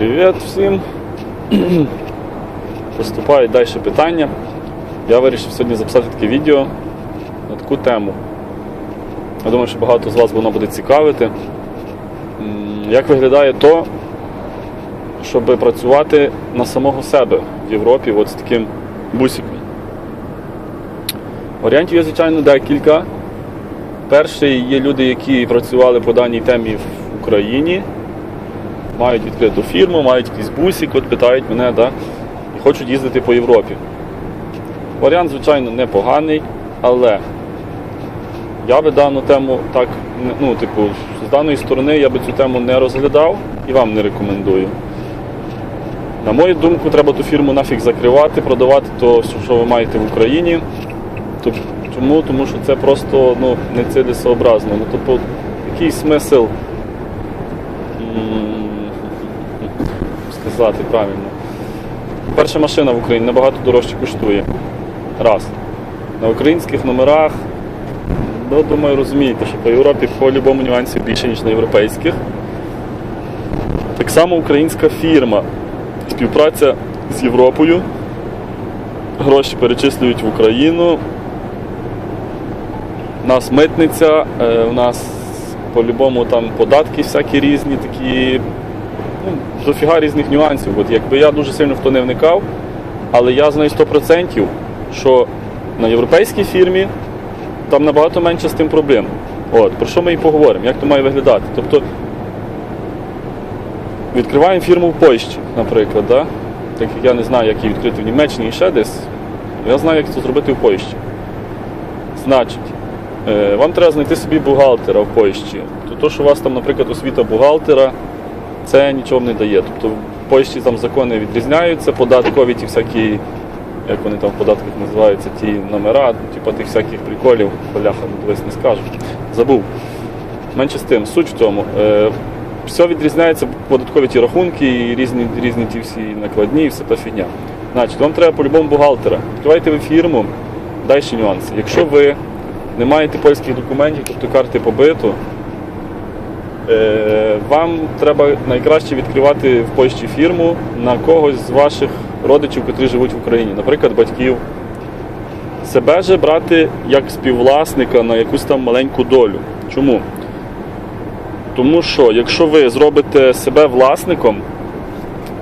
Привіт всім. Поступають далі питання. Я вирішив сьогодні записати таке відео на таку тему. Я думаю, що багато з вас воно буде цікавити. Як виглядає то, щоб працювати на самого себе в Європі от з таким бусиком? Варіантів є, звичайно, декілька. Перший є люди, які працювали по даній темі в Україні мають відкриту фірму, мають якийсь бусик, от питають мене, да, і хочуть їздити по Європі. Варіант, звичайно, непоганий, але я би дану тему так, ну, типу, з даної сторони я би цю тему не розглядав і вам не рекомендую. На мою думку, треба ту фірму нафіг закривати, продавати то, що ви маєте в Україні. Чому? Тому що це просто ну, не цілесообразно. Ну, тобто, який смисл сказати правильно. Перша машина в Україні набагато дорожче коштує. Раз. На українських номерах, ну, думаю, розумієте, що по Європі по будь-якому нюансі більше, ніж на європейських. Так само українська фірма. Співпраця з Європою. Гроші перечислюють в Україну. У нас митниця, е, у нас по-любому там податки всякі різні, такі дофіга різних нюансів. От якби я дуже сильно в то не вникав, але я знаю 100%, що на європейській фірмі там набагато менше з тим проблем. От, про що ми і поговоримо, як то має виглядати. Тобто відкриваємо фірму в Польщі, наприклад, да? так як я не знаю, як її відкрити в Німеччині і ще десь, я знаю, як це зробити в Польщі. Значить, е, вам треба знайти собі бухгалтера в Польщі. То, що у вас там, наприклад, освіта бухгалтера, це нічого не дає. Тобто в Польщі там закони відрізняються, податкові ті всякі, як вони там в податках називаються, ті номера, типу тих всяких приколів, поляха, ну, дивись не скажу. Забув. Менше з тим, суть в тому. Е, все відрізняється, податкові ті рахунки, і різні, різні ті всі накладні, і все та фігня. Значить, вам треба по-любому бухгалтера. Відкривайте ви фірму, далі нюанси. Якщо ви не маєте польських документів, тобто карти побиту, Вам треба найкраще відкривати в Польщі фірму на когось з ваших родичів, котрі живуть в Україні, наприклад, батьків. Себе же брати як співвласника на якусь там маленьку долю. Чому? Тому що якщо ви зробите себе власником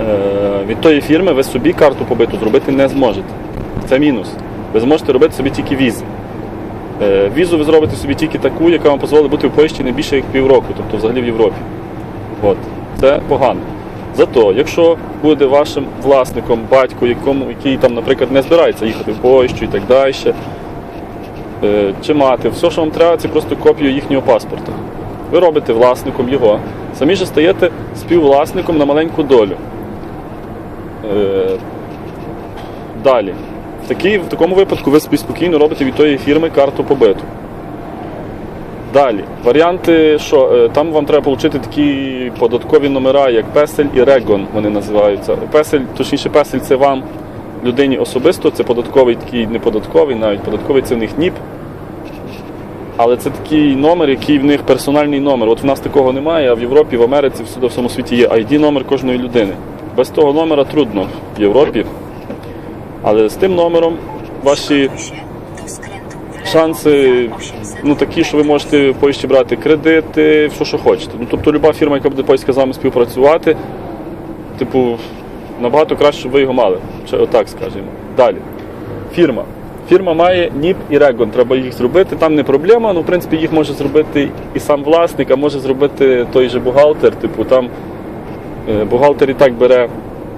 е, від тої фірми, ви собі карту побиту зробити не зможете. Це мінус. Ви зможете робити собі тільки візи. Е, Візу ви зробите собі тільки таку, яка вам дозволить бути в Польщі не більше як півроку, тобто взагалі в Європі. От. Це погано. Зато, якщо буде вашим власником батько, якому, який там, наприклад, не збирається їхати в Польщу і так далі, е, чи мати, все, що вам треба, це просто копію їхнього паспорта. Ви робите власником його, самі ж стаєте співвласником на маленьку долю. Е, Далі. В, такій, в такому випадку ви собі спокійно робите від тої фірми карту побиту. Далі. Варіанти, що е, там вам треба отримати такі податкові номера, як Песель і Регон, вони називаються. Песель, точніше, Песель це вам людині особисто, це податковий такий не податковий, навіть податковий це в них НІП. Але це такий номер, який в них персональний номер. От в нас такого немає, а в Європі, в Америці, всюди в всьому світі є ID номер кожної людини. Без того номера трудно в Європі. Але з тим номером ваші шанси ну, такі, що ви можете в Польщі брати кредити, все, що хочете. Ну, тобто люба фірма, яка буде польська з вами співпрацювати, типу, набагато краще, щоб ви його мали. Чи отак скажімо. Далі. Фірма. Фірма має НІП і Регон, треба їх зробити. Там не проблема, ну в принципі їх може зробити і сам власник, а може зробити той же бухгалтер. Типу там е, бухгалтер і так бере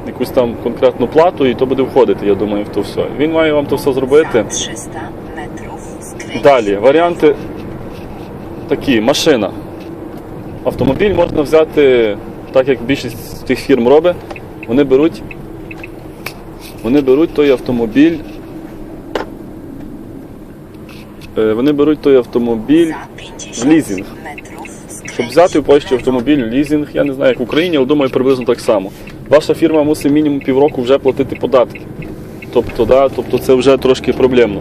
якусь там конкретну плату, і то буде входити, я думаю, в то все. Він має вам то все зробити. 300 metrów skręć. Далі, варіанти такі, машина. Автомобіль можна взяти, так як більшість тих фірм робить, вони беруть, вони беруть той автомобіль. е, Вони беруть той автомобіль, Za 50 w leasing. metrów щоб взяти в Польщі автомобіль, лізинг, я не знаю, як в Україні, але думаю, приблизно так само. Ваша фірма мусить мінімум півроку вже платити податки. Тобто, да, тобто це вже трошки проблемно.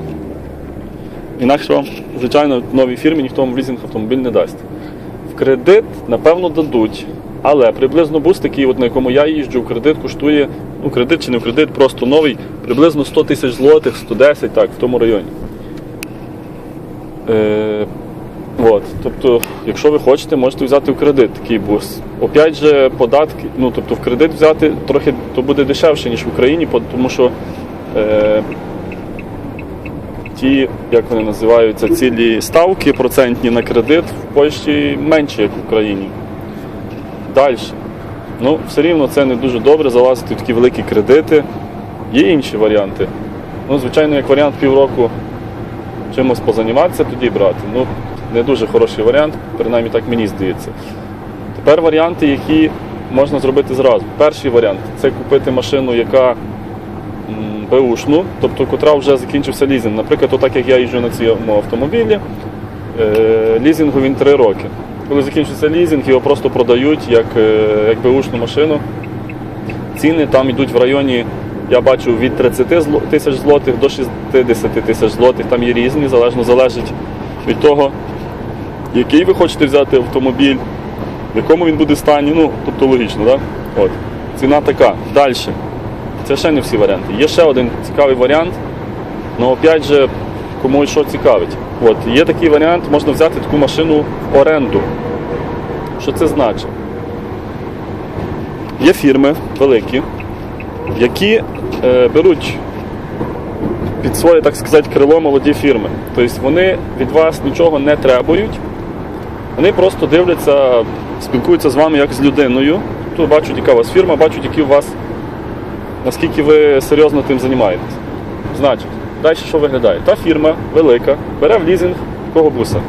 Інакше звичайно, новій фірмі ніхто вам в лізинг автомобіль не дасть. В кредит, напевно, дадуть. Але приблизно бус такий, от на якому я їжджу, в кредит коштує, ну кредит чи не в кредит, просто новий, приблизно 100 тисяч злотих, 110, так, в тому районі. Е, от, тобто, якщо ви хочете, можете взяти в кредит такий бус. Опять же, податки, ну тобто в кредит взяти трохи то буде дешевше, ніж в Україні, тому що е, ті, як вони називаються, цілі ставки процентні на кредит в Польщі менші, як в Україні. Далі. Ну, все рівно це не дуже добре залазити в такі великі кредити. Є інші варіанти. Ну, звичайно, як варіант півроку чимось позаніматися, тоді брати. Ну, не дуже хороший варіант, принаймні так мені здається. Тепер варіанти, які можна зробити зразу. Перший варіант це купити машину, яка м, беушну, тобто котра вже закінчився лізинг. Наприклад, отак як я їжджу на цьому автомобілі, е, лізингу він 3 роки. Коли закінчиться лізинг, його просто продають як, е, як беушну машину. Ціни там йдуть в районі, я бачу, від 30 зло- тисяч злотих до 60 тисяч злотих. Там є різні, залежно залежить від того, який ви хочете взяти автомобіль, в якому він буде стані. Ну, тобто логічно, так? От. Ціна така. Далі. Це ще не всі варіанти. Є ще один цікавий варіант. Ну, опять же, комусь що цікавить. От, є такий варіант, можна взяти таку машину в оренду. Що це значить? Є фірми великі, які е, беруть під своє, так сказати, крило молоді фірми. Тобто вони від вас нічого не требують, вони просто дивляться, спілкуються з вами як з людиною. Тут бачать, яка у вас фірма, бачать, які у вас, наскільки ви серйозно тим займаєтесь. Значить, далі що виглядає? Та фірма велика, бере в лізинг кого буса.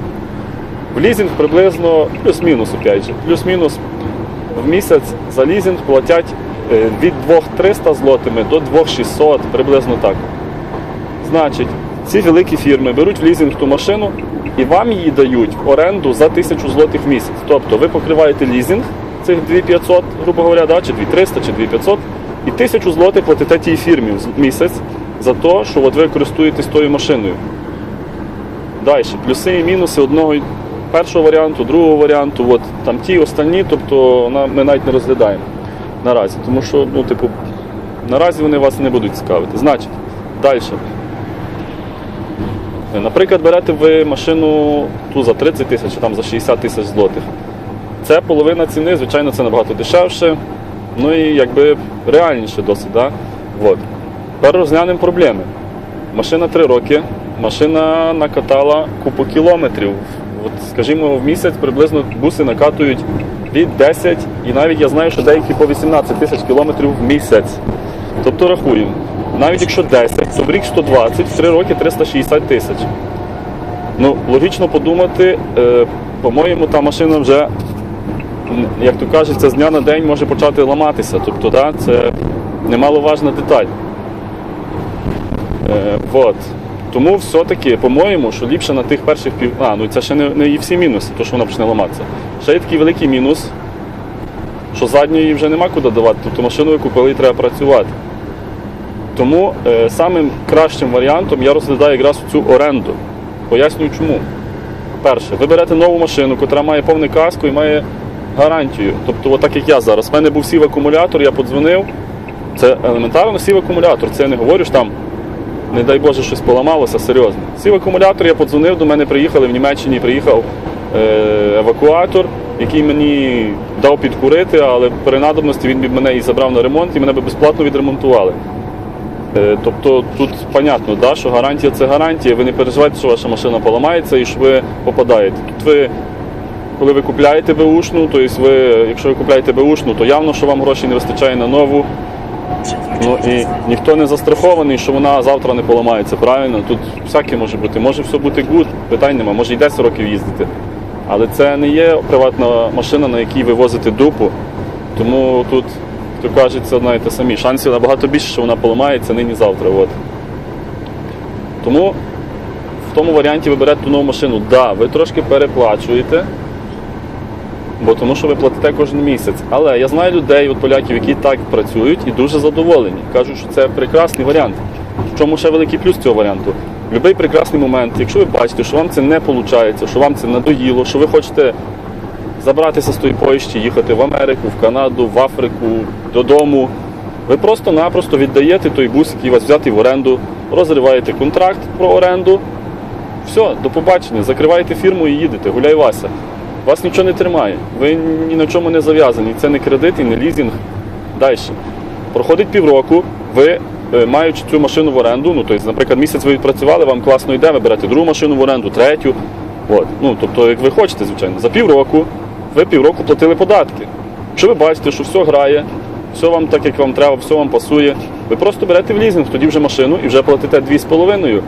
В лізинг приблизно плюс-мінус, опять же, плюс-мінус в місяць за лізинг платять е, від 2300 злотими до 2600, приблизно так. Значить, ці великі фірми беруть в лізинг ту машину і вам її дають в оренду за 1000 злотих в місяць. Тобто ви покриваєте лізинг цих 2500, грубо говоря, да, чи 2300, чи 2500, і 1000 злотих платите тій фірмі в місяць за те, що от ви користуєтесь тою машиною. Далі, плюси і мінуси одного першого варіанту, другого варіанту, от там ті останні, тобто ми навіть не розглядаємо наразі. Тому що, ну, типу, наразі вони вас не будуть цікавити. Значить, далі. Наприклад, берете ви машину ту за 30 тисяч, а там за 60 тисяч злотих. Це половина ціни, звичайно, це набагато дешевше, ну і якби реальніше досить. Да? От. Тепер розглянемо проблеми. Машина 3 роки, машина накатала купу кілометрів. От, скажімо, в місяць приблизно буси накатують від 10 і навіть я знаю, що деякі по 18 тисяч кілометрів в місяць. Тобто рахуємо, навіть якщо 10, то в рік 120, в 3 роки 360 тисяч. Ну, логічно подумати, е, по-моєму, та машина вже, як то кажеться, з дня на день може почати ламатися. Тобто, да, це немаловажна деталь. Е. Тому все-таки, по-моєму, що ліпше на тих перших пів. А, ну це ще не, не і всі мінуси, то що вона почне ламатися. Ще є такий великий мінус, що задньої вже нема куди давати, тобто машину купили і треба працювати. Тому е, самим кращим варіантом я розглядаю якраз цю оренду. Пояснюю чому. Перше, ви берете нову машину, яка має повне каско і має гарантію. Тобто, отак як я зараз. У мене був сів акумулятор, я подзвонив. Це елементарно сів акумулятор. Це я не говорю, що там, не дай Боже, щось поламалося, серйозно. Сів акумулятор, я подзвонив, до мене приїхали в Німеччині, приїхав е, евакуатор, який мені дав підкурити, але при надобності він б мене і забрав на ремонт і мене б безплатно відремонтували. Е, Тобто тут понятно, да, що гарантія це гарантія. Ви не переживайте, що ваша машина поламається і що ви попадаєте. Тут ви, коли ви купляєте беушну, то ви, якщо ви купляєте беушну, то явно, що вам грошей не вистачає на нову. Ну і ніхто не застрахований, що вона завтра не поламається. Правильно? Тут всяке може бути. Може все бути гуд, питань нема, може і 10 років їздити. Але це не є приватна машина, на якій ви возите дупу. Тому тут, то кажеться, знаєте самі, шансів набагато більше, що вона поламається нині завтра. От. Тому в тому варіанті ви берете ту нову машину. Так, да, ви трошки переплачуєте, бо тому що ви платите кожен місяць. Але я знаю людей, от поляків, які так працюють і дуже задоволені. Кажуть, що це прекрасний варіант. В чому ще великий плюс цього варіанту? Будь-який прекрасний момент, якщо ви бачите, що вам це не виходить, що вам це надоїло, що ви хочете забратися з тої пошті, їхати в Америку, в Канаду, в Африку, додому. Ви просто-напросто віддаєте той бус, який вас взятий в оренду, розриваєте контракт про оренду. Все, до побачення, закриваєте фірму і їдете, гуляй Вася. Вас нічого не тримає, ви ні на чому не зав'язані. Це не кредит і не лізінг. Далі. Проходить півроку, ви, е, маючи цю машину в оренду, ну, тобто, наприклад, місяць ви відпрацювали, вам класно йде, ви берете другу машину в оренду, третю. От. Ну, тобто, як ви хочете, звичайно. За півроку ви півроку платили податки. Якщо ви бачите, що все грає, все вам так, як вам треба, все вам пасує, ви просто берете в лізинг, тоді вже машину і вже платите 2,5,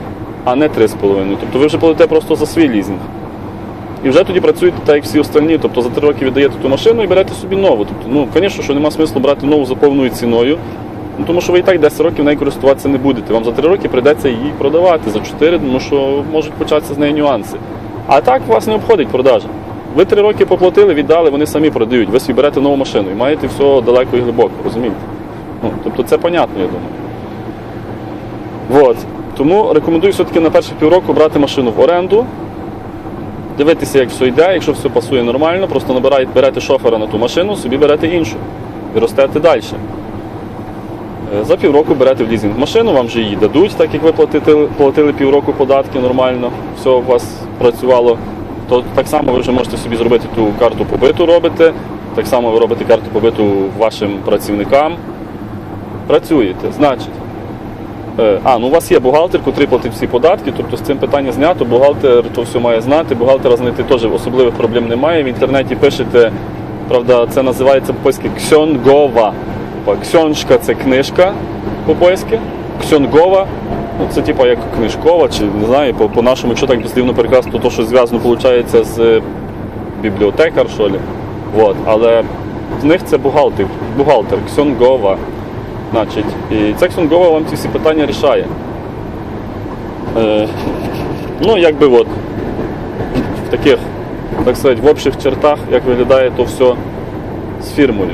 а не 3,5. Тобто ви вже платите просто за свій лізинг. І вже тоді працюєте так, як всі остальні. Тобто за три роки віддаєте ту машину і берете собі нову. Тобто, ну, звісно, що нема смислу брати нову за повною ціною, ну, тому що ви і так 10 років нею користуватися не будете. Вам за три роки прийдеться її продавати, за 4, тому що можуть початися з неї нюанси. А так вас не обходить продажа. Ви три роки поплатили, віддали, вони самі продають. Ви собі берете нову машину і маєте все далеко і глибоко, розумієте? Ну, тобто це понятно, я думаю. Вот. Тому рекомендую все-таки на перших півроку брати машину в оренду, дивитися, як все йде, якщо все пасує нормально, просто набираєте, берете шофера на ту машину, собі берете іншу і ростете далі. Е, За півроку берете в лізинг машину, вам вже її дадуть, так як ви платили, платили півроку податки нормально, все у вас працювало. То так само ви вже можете собі зробити ту карту побиту робите, так само ви робите карту побиту вашим працівникам. Працюєте, значить. Е, А, ну у вас є бухгалтер, який платить всі податки, тобто з цим питання знято, бухгалтер то все має знати, бухгалтера знайти теж особливих проблем немає. В інтернеті пишете, правда, це називається по-польськи ксьонгова. Ксьоншка це книжка по-польськи, ксьонгова, ну це типа як книжкова, чи не знаю, по- по-нашому, якщо так дослівно перекласти, то то, що зв'язано виходить з е, бібліотекар, що ли. Вот. Але в них це бухгалтер, бухгалтер, ксьонгова. Значить, і ця ксьонгова вам ці всі питання рішає. Е, ну, якби от в таких, так сказати, в общих чертах, як виглядає то все з фірмою.